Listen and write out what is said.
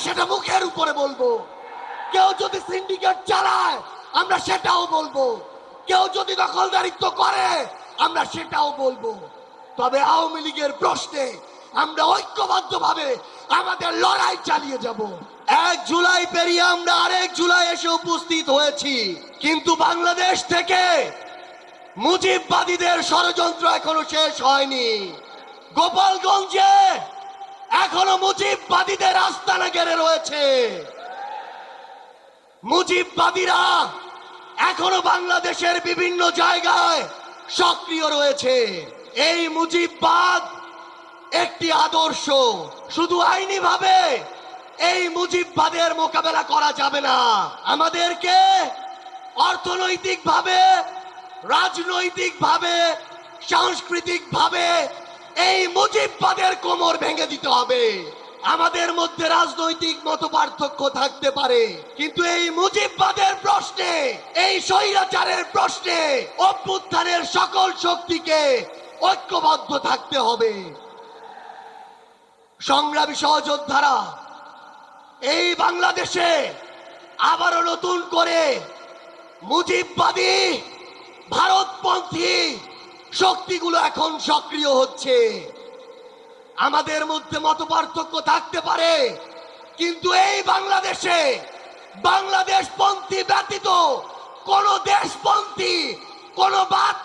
সেটা মুখের উপরে বলব। কেউ যদি সিন্ডিকেট চালায়, আমরা সেটাও বলব। কেউ যদি দখলদারিত্ব করে, আমরা সেটাও বলব। তবে আওয়ামী লীগের প্রশ্নে আমরা ঐক্যবদ্ধভাবে আমাদের লড়াই চালিয়ে যাব। এক জুলাই পেরিয়ে আমরা আরেক জুলাই এসে উপস্থিত হয়েছি। কিন্তু বাংলাদেশ থেকে মুজিববাদীদের ষড়যন্ত্র এখনও শেষ হয়নি। গোপালগঞ্জে এখনও মুজিববাদীদের আস্তানা গেড়ে রয়েছে। মুজিববাদীরা এখনও বাংলাদেশের বিভিন্ন জায়গায় সক্রিয় রয়েছে। এই মুজিববাদ একটি আদর্শ। শুধু আইনি ভাবে এই মুজিববাদের মোকাবেলা করা যাবে না। আমাদেরকে অর্থনৈতিক ভাবে রাজনৈতিক ভাবে সাংস্কৃতিক ভাবে এই মুজিববাদের কোমর ভেঙে দিতে হবে। আমাদের মধ্যে রাজনৈতিক মত পার্থক্য থাকতে পারে, কিন্তু এই মুজিববাদের প্রশ্নে, এই স্বৈরাচারের প্রশ্নে অভ্যুত্থানের সকল শক্তিকে ঐক্যবদ্ধ থাকতে হবে। সংগ্রামী সহযোদ্ধারা, এই বাংলাদেশে আবারও নতুন করে মুজিববাদী, ভারতপন্থী শক্তিগুলো এখন সক্রিয় হচ্ছে। আমাদের মধ্যে মত পার্থক্য থাকতে পারে, কিন্তু এই বাংলাদেশে বাংলাদেশ পন্থী ব্যতীত কোন দেশপন্থী, কোন বাদ